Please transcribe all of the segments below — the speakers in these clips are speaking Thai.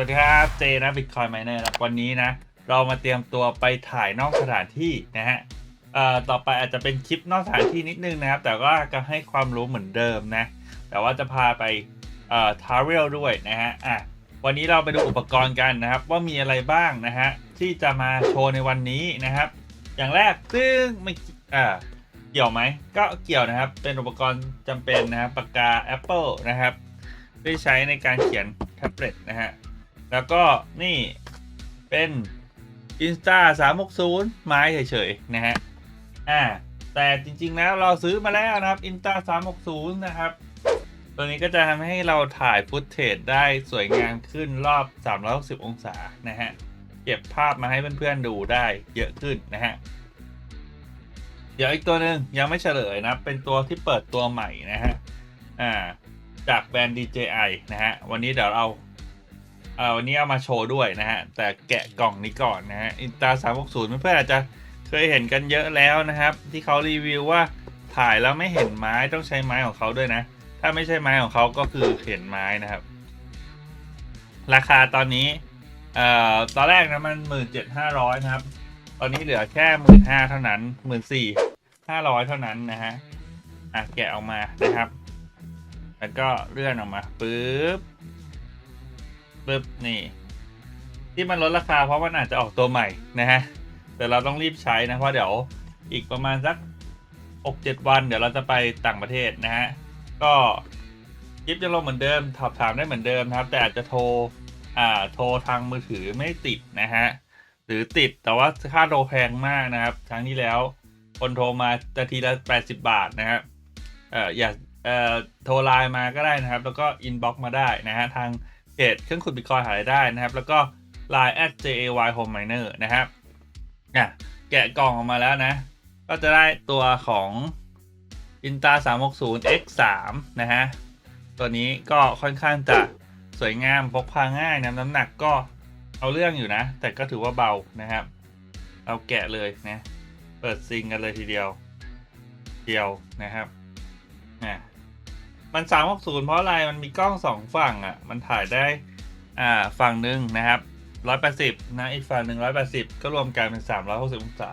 วัสดีครับเจนะบิตคอย n มเนอร์ครับวันนี้นะ เรามาเตรียมตัวไปถ่ายนอกสถานที่นะฮะเอ่อต่อไปอาจจะเป็นคลิปนอกสถานที่นิดนึงนะครับ แต่ว่าก็ให้ความรู้เหมือนเดิมนะ แต่ว่าจะพาไปเอ่อทาเวลด้วยนะฮะอะวันนี้เราไปดูอุปกรณ์กันนะครับ ว่ามีอะไรบ้างนะฮะที่จะมาโชว์ในวันนี้นะครับ อย่างแรกซึ่งไม่อ่าเกี่ยวไหมก็เกี่ยวนะครับเป็นอุปกรณ์จำเป็นนะครับปากกา Apple นะครับที่ใช้ในการเขียนแท็บเล็ตนะฮะ แล้วก็นี่เป็น Insta 360ไม้เฉยๆนะฮะ อ่า แต่จริงๆแล้วเราซื้อมาแล้วนะครับ Insta 360นะครับ ตัวนี้ก็จะทำให้เราถ่ายฟุตเทจได้สวยงามขึ้นรอบ 360 องศานะฮะ เก็บภาพมาให้เพื่อนๆดูได้เยอะขึ้นนะฮะ เดี๋ยวอีกตัวหนึ่งยังไม่เฉลยนะ เป็นตัวที่เปิดตัวใหม่นะฮะ อ่า จากแบรนด์ DJI นะฮะ วันนี้เดี๋ยวเรา เอ่อวันนี้เอามาโชว์ด้วยนะฮะ แต่แกะกล่องนี้ก่อนนะฮะ Insta 360เพื่อนๆอาจจะเคยเห็นกันเยอะแล้วนะครับ ที่เขารีวิวว่าถ่ายแล้วไม่เห็นไม้ต้องใช้ไม้ของเขาด้วยนะ ถ้าไม่ใช่ไม้ของเขาก็คือเห็นไม้นะครับ ราคาตอนนี้เอ่อตอนแรกนะมันหมื่นเจ็ดห้าร้อยนะครับ ตอนนี้เหลือแค่หมื่นห้าเท่านั้นหมื่นสี่ห้าร้อยเท่านั้นนะฮะอะแกะออกมานะครับ แล้วก็เลื่อนออกมาปึ๊บ ปึ๊บนี่ ที่มันลดราคาเพราะมันอาจจะออกตัวใหม่นะฮะแต่เราต้องรีบใช้นะเพราะเดี๋ยวอีกประมาณสักหกเจ็ดวัน เดี๋ยวเราจะไปต่างประเทศนะฮะก็คลิปจะลงเหมือนเดิมถามถามได้เหมือนเดิมนะครับ แต่อาจจะโทรอ่าโทรทางมือถือไม่ติดนะฮะหรือติดแต่ว่าค่าโทรแพงมากนะครับครั้งที่แล้วคนโทรมานาทีละ 80 บาทนะครับเอ่ออย่าเอ่อโทรไลน์มาก็ได้นะครับ แล้วก็อินบ็อกมาได้นะฮะทาง เพจเครื่องขุดบิตคอยหายได้นะครับ แล้วก็ Line at jay home miner นะครับอะแกะกล่องออกมาแล้วนะ ก็จะได้ตัวของ Inta 360 X 3นะฮะ ตัวนี้ก็ค่อนข้างจะสวยงามพกพาง่ายนะน้ำหนักก็เอาเรื่องอยู่นะ แต่ก็ถือว่าเบานะครับ เอาแกะเลยนะ เปิดซิงกันเลยทีเดียว เดียวนะครับอะ มันสามหกศูนย์เพราะอะไรมันมีกล้องสองฝั่งอะ มันถ่ายได้อ่าฝั่งหนึ่งนะครับร้อยแปดสิบนะอีกฝั่งหนึ่งร้อยแปดสิบก็รวมกันเป็นสามร้อยหกสิบองศา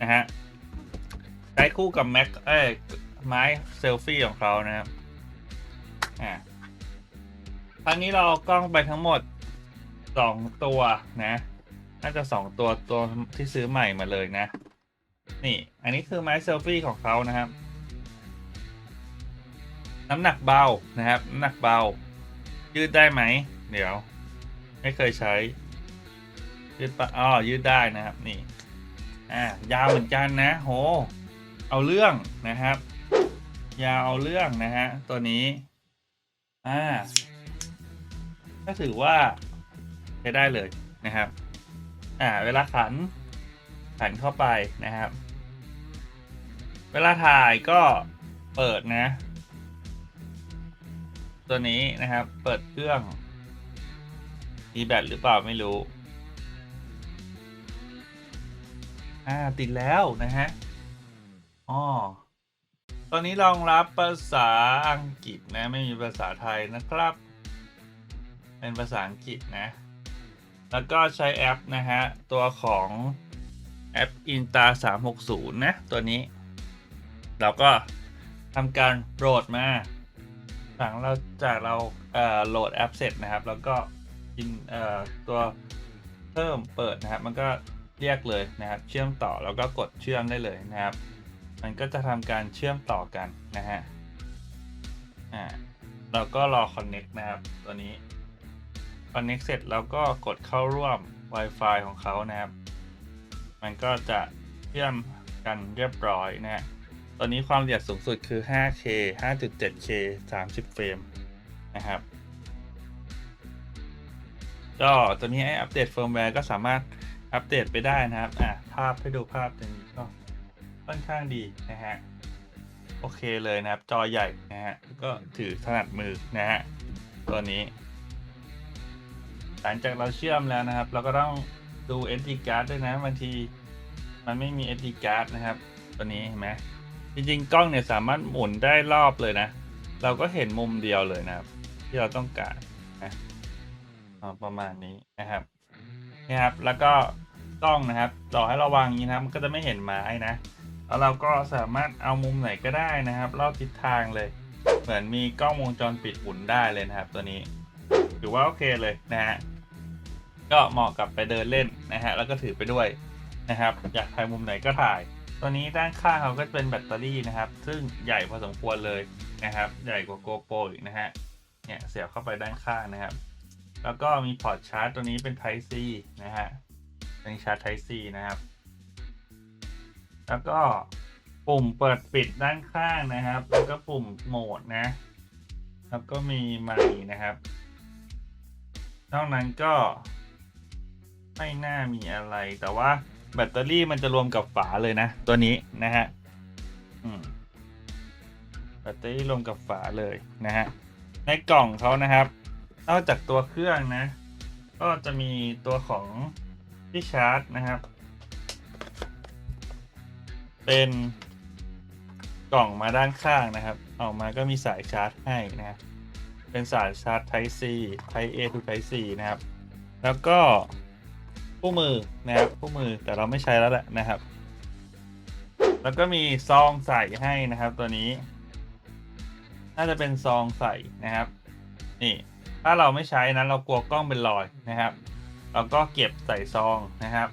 นะฮะใช้คู่กับแม็กเอ้ยไม้เซลฟี่ของเขานะครับอ่าครั้งนี้เราเอากล้องไปทั้งหมดสองตัวนะน่าจะสองตัวตัวที่ซื้อใหม่มาเลยนะ นี่ อันนี้คือไม้เซลฟี่ของเขานะครับ น้ำหนักเบานะครับ น้ำหนักเบา ยืดได้ไหม เดี๋ยว ไม่เคยใช้ ยืดปะอ๋อยืดได้นะครับ นี่ อ่ายาวเหมือนกันนะ โห เอาเรื่องนะครับ ยาวเอาเรื่องนะฮะ ตัวนี้ อ่า ก็ถือว่าใช้ได้เลยนะครับ อ่า เวลาขัน ขันเข้าไปนะครับ เวลาถ่ายก็เปิดนะ ตัวนี้นะครับ เปิดเครื่อง มีแบตหรือเปล่าไม่รู้ อ่า ติดแล้วนะฮะอ๋อตอนนี้รองรับภาษาอังกฤษนะ ไม่มีภาษาไทยนะครับ เป็นภาษาอังกฤษนะ แล้วก็ใช้แอปนะฮะ ตัวของแอป Insta 360 นะ ตัวนี้ เราก็ทำการโหลดมา หลังเราจากเราเอ่อโหลดแอปเสร็จนะครับ แล้วก็อินเอ่อตัวเพิ่มเปิดนะครับ มันก็เรียกเลยนะครับ เชื่อมต่อแล้วก็กดเชื่อมได้เลยนะครับ มันก็จะทำการเชื่อมต่อกันนะฮะอ่าเราก็รอ connect นะครับ ตัวนี้ connect เสร็จแล้วก็กดเข้าร่วม Wi-Fi ของเขานะครับ มันก็จะเชื่อมกันเรียบร้อยนะฮะ ตอนนี้ความละเอียดสูงสุดคือ 5K 5.7K 30 เฟรมนะครับ ก็ตัวนี้อัปเดตเฟิร์มแวร์ก็สามารถอัปเดตไปได้นะครับ อะ ภาพให้ดูภาพตัวนี้ก็ค่อนข้างดีนะฮะ โอเคเลยนะครับ จอใหญ่นะฮะ ก็ถือถนัดมือนะฮะ ตัวนี้ หลังจากเราเชื่อมแล้วนะครับ เราก็ต้องดู SD card ด้วยนะบางที มันไม่มี SD card นะครับ ตัวนี้เห็นไหม จริงๆกล้องเนี่ยสามารถหมุนได้รอบเลยนะ เราก็เห็นมุมเดียวเลยนะครับ ที่เราต้องการนะประมาณนี้นะครับนี่ครับ แล้วก็กล้องนะครับ ต่อให้เราวางอย่างนี้นะมันก็จะไม่เห็นไม้นะแล้วเราก็สามารถเอามุมไหนก็ได้นะครับรอบทิศทางเลย เหมือนมีกล้องวงจรปิดหมุนได้เลยนะครับ ตัวนี้ถือว่าโอเคเลยนะฮะก็เหมาะกับไปเดินเล่นนะฮะแล้วก็ถือไปด้วยนะครับ อยากถ่ายมุมไหนก็ถ่าย ตัวนี้ด้านข้างเขาก็เป็นแบตเตอรี่นะครับ ซึ่งใหญ่พอสมควรเลยนะครับ ใหญ่กว่า GoPro อีกนะฮะ เนี่ยเสียบเข้าไปด้านข้างนะครับ แล้วก็มีพอร์ตชาร์จตัวนี้เป็น Type C นะฮะเป็นชาร์จ Type C นะครับ แล้วก็ปุ่มเปิดปิดด้านข้างนะครับ แล้วก็ปุ่มโหมดนะ แล้วก็มีไมค์นะครับ นอกนั้นก็ไม่น่ามีอะไรแต่ว่า แบตเตอรี่มันจะรวมกับฝาเลยนะ ตัวนี้นะฮะแบตเตอรี่รวมกับฝาเลยนะฮะ ในกล่องเขานะครับ นอกจากตัวเครื่องนะ ก็จะมีตัวของที่ชาร์จนะครับ เป็นกล่องมาด้านข้างนะครับ ออกมาก็มีสายชาร์จให้นะเป็นสายชาร์จ Type C Type A to Type C นะครับ แล้วก็ คู่มือนะครับคู่มือแต่เราไม่ใช้แล้วแหละนะครับ แล้วก็มีซองใส่ให้นะครับ ตัวนี้ น่าจะเป็นซองใส่นะครับ นี่ ถ้าเราไม่ใช้นั้นเรากลัวกล้องเป็นรอยนะครับ เราก็เก็บใส่ซองนะครับ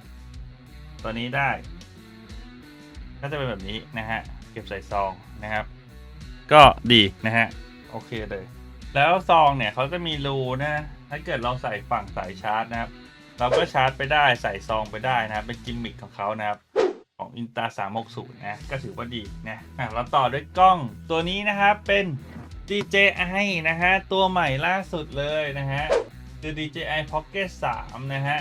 ตัวนี้ได้ ก็จะเป็นแบบนี้นะฮะเก็บใส่ซองนะครับ ก็ดีนะฮะโอเคเลย แล้วซองเนี่ยเขาจะมีรูนะถ้าเกิดเราใส่ฝั่งสายชาร์จนะครับ เราก็ชาร์จไปได้ใส่ซองไปได้นะครับ เป็นกิมมิคของเขานะครับ ของ i n t a 360 นะ ก็ถือว่าดีนะอะเราต่อด้วยกล้องตัวนี้นะครับเป็น DJI นะฮะ ตัวใหม่ล่าสุดเลยนะฮะคือ DJI Pocket 3 นะฮะ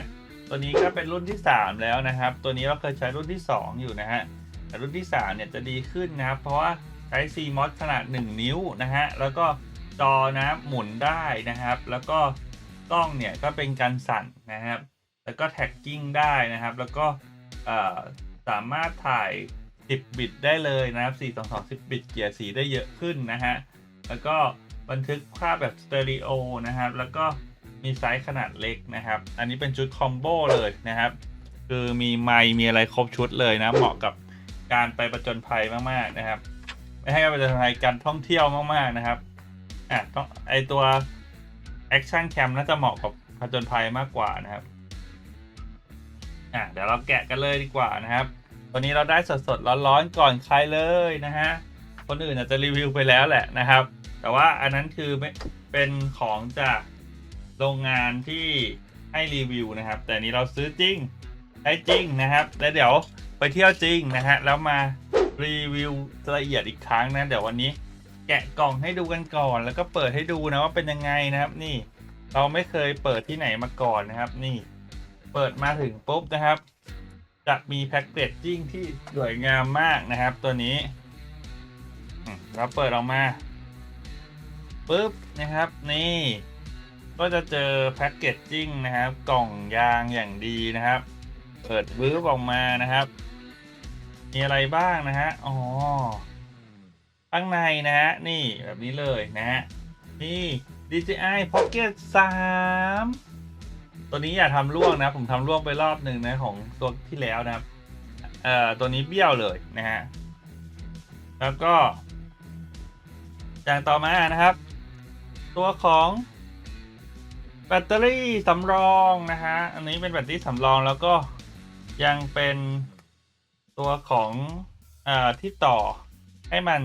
ตัวนี้ก็เป็นรุ่นที่ 3 แล้วนะครับ ตัวนี้เราเคยใช้รุ่นที่ 2 อยู่นะฮะ แต่รุ่นที่ 3 เนี่ยจะดีขึ้นนะครับ เพราะว่าใช้ CMOS ขนาด 1 นิ้วนะฮะ แล้วก็จอนะหมุนได้นะครับ แล้วก็ กล้องเนี่ยก็เป็นการสั่นนะครับ แล้วก็แท็กกิ้งได้นะครับ แล้วก็สามารถถ่าย 10 บิตได้เลยนะครับ 4 2 2 10 บิตเกียร์สีได้เยอะขึ้นนะฮะ แล้วก็บันทึกภาพแบบสเตอริโอนะครับ แล้วก็มีไซส์ขนาดเล็กนะครับ อันนี้เป็นชุดคอมโบเลยนะครับ คือมีไมค์มีอะไรครบชุดเลยนะ เหมาะกับการไปประจนภัยมากๆนะครับ ไม่ให้การประจนภัยการท่องเที่ยวมากๆนะครับ อะต้องไอตัว แอคชั่นแคมน่าจะเหมาะกับผจญภัยมากกว่านะครับอะเดี๋ยวเราแกะกันเลยดีกว่านะครับวันนี้เราได้สดๆร้อนๆก่อนใครเลยนะฮะคนอื่นอาจจะรีวิวไปแล้วแหละนะครับ แต่ว่าอันนั้นคือเป็นของจากโรงงานที่ให้รีวิวนะครับ แต่นนี้เราซื้อจริงใช้จริงนะครับ แล้วเดี๋ยวไปเที่ยวจริงนะฮะแล้วมารีวิวละเอียดอีกครั้งนะเดี๋ยววันนี้ แกะกล่องให้ดูกันก่อน แล้วก็เปิดให้ดูนะว่าเป็นยังไงนะครับ นี่ เราไม่เคยเปิดที่ไหนมาก่อนนะครับ นี่ เปิดมาถึงปุ๊บนะครับ จะมีแพ็กเกจจิ้งที่สวยงามมากนะครับ ตัวนี้เราเปิดออกมาปุ๊บนะครับ นี่ ก็จะเจอแพ็กเกจจิ้งนะครับ กล่องยางอย่างดีนะครับ เปิดวื้บออกมานะครับ มีอะไรบ้างนะฮะอ๋อ ข้างในนะฮะ นี่แบบนี้เลยนะฮะ นี่ DJI Pocket 3 ตัวนี้อย่าทำล่วงนะ ผมทำล่วงไปรอบหนึ่งนะ ของตัวที่แล้วนะครับ เอ่อ ตัวนี้เบี้ยวเลยนะฮะ แล้วก็ อย่างต่อมานะครับ ตัวของแบตเตอรี่สำรองนะฮะ อันนี้เป็นแบตเตอรี่สำรองแล้วก็ยังเป็นตัวของเอ่อที่ต่อให้มัน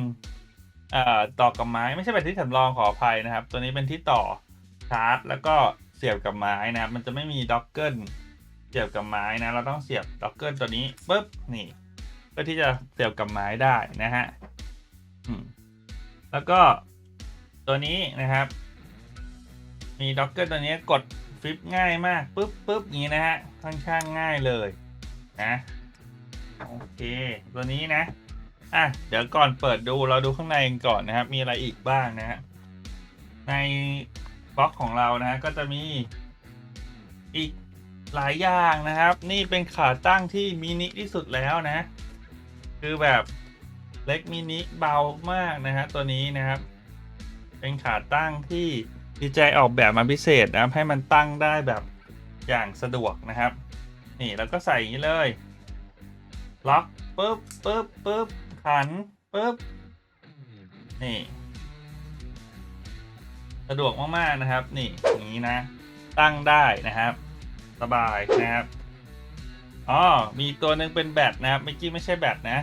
เอ่อต่อกับไม้ไม่ใช่แบตเตอรี่สำรองขออภัยนะครับ ตัวนี้เป็นที่ต่อชาร์จ แล้วก็เสียบกับไม้นะครับ มันจะไม่มีด็อกเกิลเสียบกับไม้นะ เราต้องเสียบด็อกเกิลตัวนี้ปุ๊บนี่เพื่อที่จะเสียบกับไม้ได้นะฮะแล้วก็ตัวนี้นะครับ มีด็อกเกอร์ตัวนี้กดฟลิปง่ายมากปุ๊บปุ๊บอย่างนี้นะฮะค่อนข้างง่ายเลยนะโอเค ตัวนี้นะ อะเดี๋ยวก่อนเปิดดูเราดูข้างในกันก่อนนะครับ มีอะไรอีกบ้างนะฮะในบล็อกของเรานะฮะก็จะมีอีกหลายอย่างนะครับ นี่เป็นขาตั้งที่มินิที่สุดแล้วนะ คือแบบเล็กมินิเบามากนะฮะตัวนี้นะครับ เป็นขาตั้งที่ดีใจออกแบบมาพิเศษนะครับ ให้มันตั้งได้แบบอย่างสะดวกนะครับ นี่แล้วก็ใส่อย่างนี้เลย ล็อกปุ๊บปุ๊บปุ๊บ ขันปุ๊บนี่สะดวกมากๆนะครับ นี่อย่างนี้นะ ตั้งได้นะครับ สบายนะครับอ๋อมีตัวหนึ่งเป็นแบตนะครับเมื่อกี้ไม่ใช่แบตนะ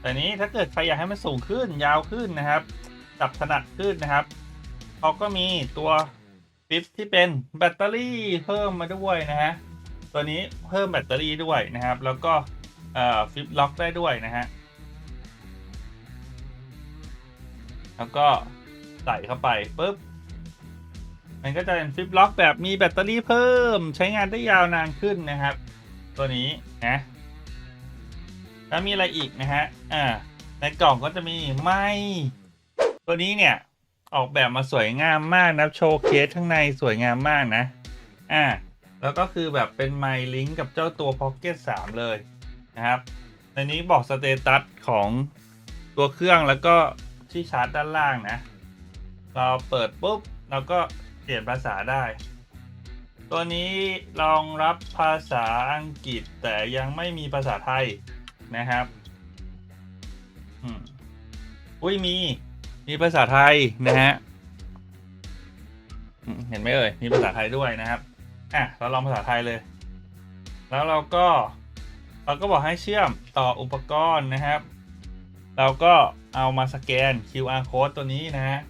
แต่นี้ถ้าเกิดใครอยากให้มันสูงขึ้นยาวขึ้นนะครับ จับถนัดขึ้นนะครับเขาก็มีตัวฟิปที่เป็นแบตเตอรี่เพิ่มมาด้วยนะฮะตัวนี้เพิ่มแบตเตอรี่ด้วยนะครับ แล้วก็ฟิปล็อกได้ด้วยนะฮะ แล้วก็ใส่เข้าไปปุ๊บ มันก็จะเป็นฟิปล็อกแบบมีแบตเตอรี่เพิ่ม ใช้งานได้ยาวนานขึ้นนะครับ ตัวนี้นะแล้วมีอะไรอีกนะฮะ อ่า ในกล่องก็จะมีไม้ตัวนี้เนี่ย ออกแบบมาสวยงามมากนะโชว์เคสข้างในสวยงามมากนะ อ่า แล้วก็คือแบบเป็นไมค์ลิงก์กับเจ้าตัว Pocket 3 เลยนะครับในนี้บอกสเตตัสของตัวเครื่องแล้วก็ ที่ชาร์จด้านล่างนะ เราเปิดปุ๊บเราก็เปลี่ยนภาษาได้ ตัวนี้รองรับภาษาอังกฤษแต่ยังไม่มีภาษาไทยนะครับอุ้ยมี มีภาษาไทยนะฮะเห็นไหมเอ่ยมีภาษาไทยด้วยนะครับอะเราลองภาษาไทยเลย แล้วเราก็เราก็บอกให้เชื่อมต่ออุปกรณ์นะครับ เราก็ เอามาสแกน QR code ตัวนี้นะฮะ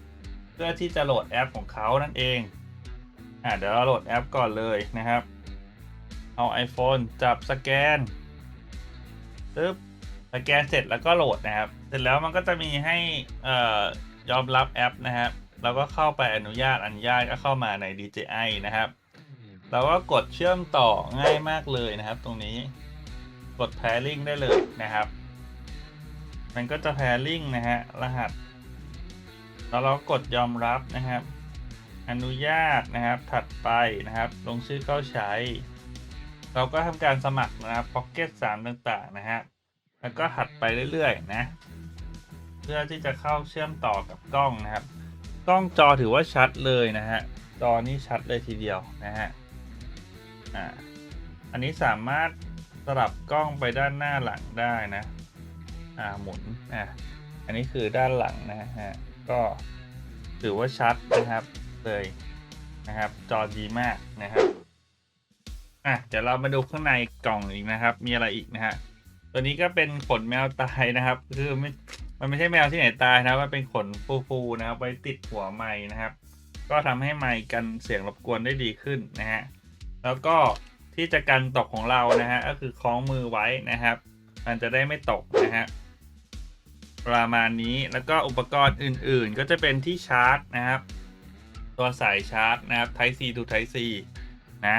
เพื่อที่จะโหลดแอปของเขานั่นเองอะเดี๋ยวเราโหลดแอปก่อนเลยนะครับ เอา iPhone จับสแกนปึ๊บสแกนเสร็จแล้วก็โหลดนะครับ เสร็จแล้วมันก็จะมีให้เอ่อยอมรับแอปนะครับเราก็เข้าไปอนุญาตอนุญาตก็เข้ามาใน DJI นะครับเราก็กดเชื่อมต่อง่ายมากเลยนะครับ ตรงนี้กด pairing ได้เลยนะครับ มันก็จะ pairing นะฮะ รหัส แล้วเรากดยอมรับนะครับ อนุญาตนะครับ ถัดไปนะครับ ลงชื่อเข้าใช้ เราก็ทำการสมัครนะครับ Pocket 3ต่างๆนะฮะ แล้วก็ถัดไปเรื่อยๆนะ เพื่อที่จะเข้าเชื่อมต่อกับกล้องนะครับ กล้องจอถือว่าชัดเลยนะฮะ จอนี่ชัดเลยทีเดียวนะฮะ อ่า อันนี้สามารถสลับกล้องไปด้านหน้าหลังได้นะ อ่าหมุนอ่าอันนี้คือด้านหลังนะฮะก็ถือว่าชัดนะครับเลยนะครับ จอดีมากนะครับอะเดี๋ยวเรามาดูข้างในกล่องอีกนะครับ มีอะไรอีกนะฮะตัวนี้ก็เป็นขนแมวตายนะครับคือไม่มันไม่ใช่แมวที่ไหนตายนะมันเป็นขนฟูๆนะครับไว้ติดหัวไม้นะครับ ก็ทำให้ไมค์กันเสียงรบกวนได้ดีขึ้นนะฮะแล้วก็ที่จะกันตกของเรานะฮะก็คือคล้องมือไว้นะครับ มันจะได้ไม่ตกนะฮะ ประมาณนี้แล้วก็อุปกรณ์อื่นๆ ก็จะเป็นที่ชาร์จนะครับ ตัวสายชาร์จนะครับ Type C to Type C นะ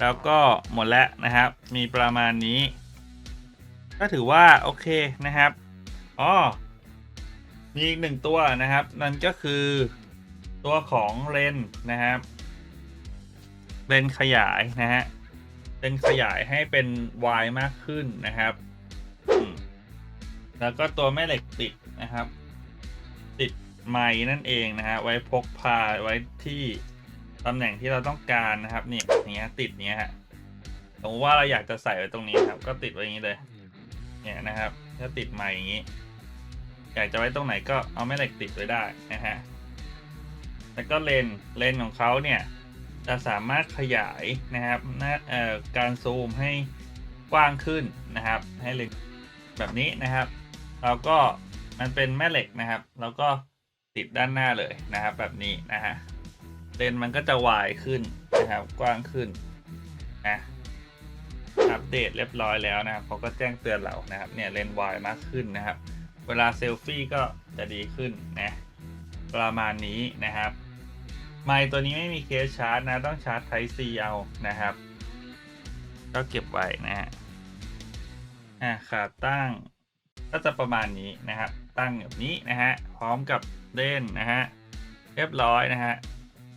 แล้วก็หมดแล้วนะครับ มีประมาณนี้ ก็ถือว่าโอเคนะครับอ๋อมีอีกหนึ่งตัวนะครับ นั่นก็คือตัวของเลนนะครับเลนขยายนะฮะเลนขยายให้เป็นวายมากขึ้นนะครับ แล้วก็ตัวแม่เหล็กติดนะครับ ติดไม้นั่นเองนะฮะไว้พกพาไว้ที่ตำแหน่งที่เราต้องการนะครับนี่อย่างเงี้ยติดเนี้ยฮะสมมติว่าเราอยากจะใส่ไว้ตรงนี้ครับ ก็ติดไว้อย่างนี้เลย เนี่ยนะครับถ้าติดไม้อย่างนี้อยากจะไว้ตรงไหนก็เอาแม่เหล็กติดไว้ได้นะฮะแล้วก็เลนเลนของเขาเนี่ยจะสามารถขยายนะครับน้าเอ่อการซูมให้กว้างขึ้นนะครับ ให้เลนแบบนี้นะครับ เราก็มันเป็นแม่เหล็กนะครับ แล้วก็ติดด้านหน้าเลยนะครับ แบบนี้นะฮะเลนมันก็จะวายขึ้นนะครับ กว้างขึ้นนะอัปเดตเรียบร้อยแล้วนะครับเขาก็แจ้งเตือนเรานะครับ เนี่ยเลนวายมากขึ้นนะครับ เวลาเซลฟี่ก็จะดีขึ้นนะประมาณนี้นะครับไมค์ตัวนี้ไม่มีเคสชาร์จนะ ต้องชาร์จ Type C เอานะครับ ก็เก็บไว้นะฮะอ่าขาตั้ง ก็จะประมาณนี้นะครับ ตั้งแบบนี้นะฮะ พร้อมกับเล่นนะฮะ เรียบร้อยนะฮะ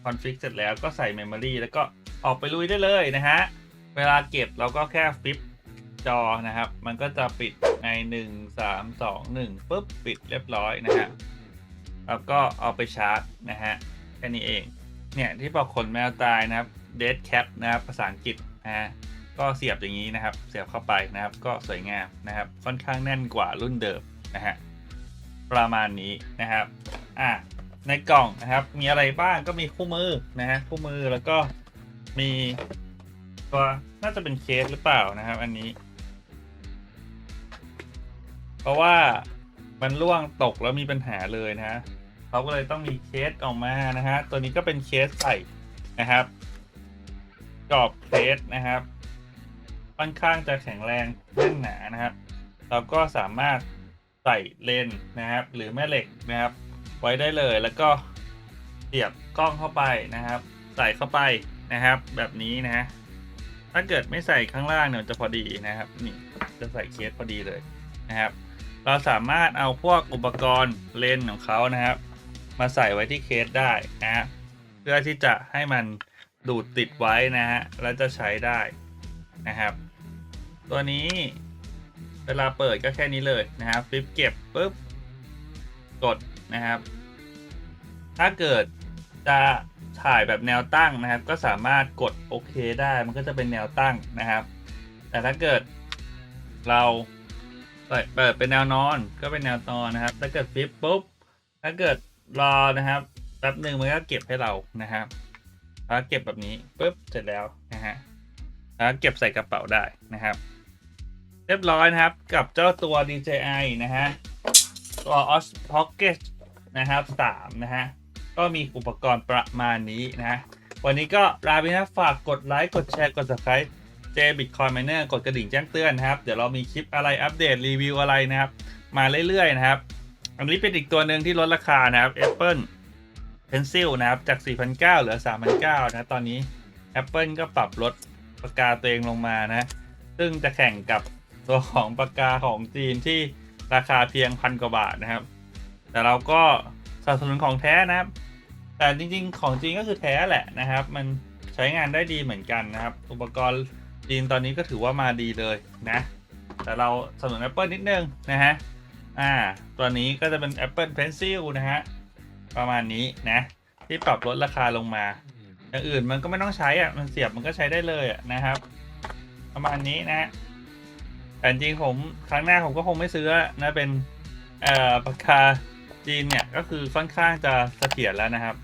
คอนฟิกเสร็จแล้วก็ใส่เมมโมรีแล้วก็ออกไปลุยได้เลยนะฮะ เวลาเก็บเราก็แค่ฟลิปจอนะครับ มันก็จะปิดใน 1 3 2 1ปุ๊บปิดเรียบร้อยนะฮะ แล้วก็เอาไปชาร์จนะฮะ แค่นี้เอง เนี่ยที่บอกขนแมวตายนะครับ dead cat นะครับภาษาอังกฤษนะฮะ ก็เสียบอย่างนี้นะครับ เสียบเข้าไปนะครับ ก็สวยงามนะครับ ค่อนข้างแน่นกว่ารุ่นเดิมนะฮะประมาณนี้นะครับอะในกล่องนะครับ มีอะไรบ้างก็มีคู่มือนะฮะคู่มือแล้วก็มีตัวน่าจะเป็นเคสหรือเปล่านะครับ อันนี้ เพราะว่ามันร่วงตกแล้วมีปัญหาเลยนะฮะเขาก็เลยต้องมีเคสออกมานะฮะตัวนี้ก็เป็นเคสใส่นะครับกรอบเคสนะครับ ค่อนข้างจะแข็งแรงแน่นหนานะครับเราก็สามารถใส่เลนนะครับ หรือแม่เหล็กนะครับ ไว้ได้เลยแล้วก็เสียบกล้องเข้าไปนะครับ ใส่เข้าไปนะครับ แบบนี้นะฮะถ้าเกิดไม่ใส่ข้างล่างเนี่ยจะพอดีนะครับ นี่จะใส่เคสพอดีเลยนะครับ เราสามารถเอาพวกอุปกรณ์เลนของเขานะครับ มาใส่ไว้ที่เคสได้นะฮะเพื่อที่จะให้มันดูดติดไว้นะฮะแล้วจะใช้ได้นะครับ ตัวนี้ เวลาเปิดก็แค่นี้เลยนะครับฟลิปเก็บปุ๊บกดนะครับ ถ้าเกิดจะถ่ายแบบแนวตั้งนะครับ ก็สามารถกดโอเคได้ มันก็จะเป็นแนวตั้งนะครับ แต่ถ้าเกิดเราเปิดเปิดเป็นแนวนอนก็เป็นแนวนอนนะครับ ถ้าเกิดฟลิปปุ๊บ ถ้าเกิดรอนะครับแป๊บหนึ่งมันก็เก็บให้เรานะครับแล้วเก็บแบบนี้ปุ๊บเสร็จแล้วนะฮะแล้วเก็บใส่กระเป๋าได้นะครับ เรียบร้อยนะครับ กับเจ้าตัว DJI นะฮะ ตัว OS Pocket นะครับ3นะฮะ ก็มีอุปกรณ์ประมาณนี้นะ วันนี้ก็ลาไปนะฝากกดไลค์ กดแชร์ กด subscribe J Bitcoin Miner กดกระดิ่งแจ้งเตือนนะครับ เดี๋ยวเรามีคลิปอะไรอัปเดตรีวิวอะไรนะครับ มาเรื่อยๆนะครับ อันนี้เป็นอีกตัวหนึ่งที่ลดราคานะครับ Apple Pencil นะครับ จาก 4,900เหลือ 3,900นะ ตอนนี้ Apple ก็ปรับลดปากกาตัวเองลงมานะ ซึ่งจะแข่งกับ ตัวของปากกาของจีนที่ราคาเพียงพันกว่าบาทนะครับ แต่เราก็สนับสนุนของแท้นะครับ แต่จริงๆ ของจีนก็คือแท้แหละนะครับ มันใช้งานได้ดีเหมือนกันนะครับ อุปกรณ์จีนตอนนี้ก็ถือว่ามาดีเลยนะ แต่เราสนับสนุน Apple นิดนึงนะฮะ อ่า ตัวนี้ก็จะเป็น Apple Pencil นะฮะ ประมาณนี้นะ ที่ปรับลดราคาลงมาอย่างอื่นมันก็ไม่ต้องใช้อะ มันเสียบมันก็ใช้ได้เลยอะนะครับ ประมาณนี้นะ แต่จริงผมครั้งหน้าผมก็คงไม่ซื้อนะเป็นอ่อปากกาจีนเนี่ยก็คือค่อนข้างจะเสถียรแล้วนะครับ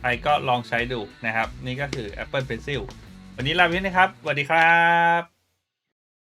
ใครก็ลองใช้ดูนะครับ นี่ก็คือ Apple Pencil วันนี้ลาไปนะครับสวัสดีครับ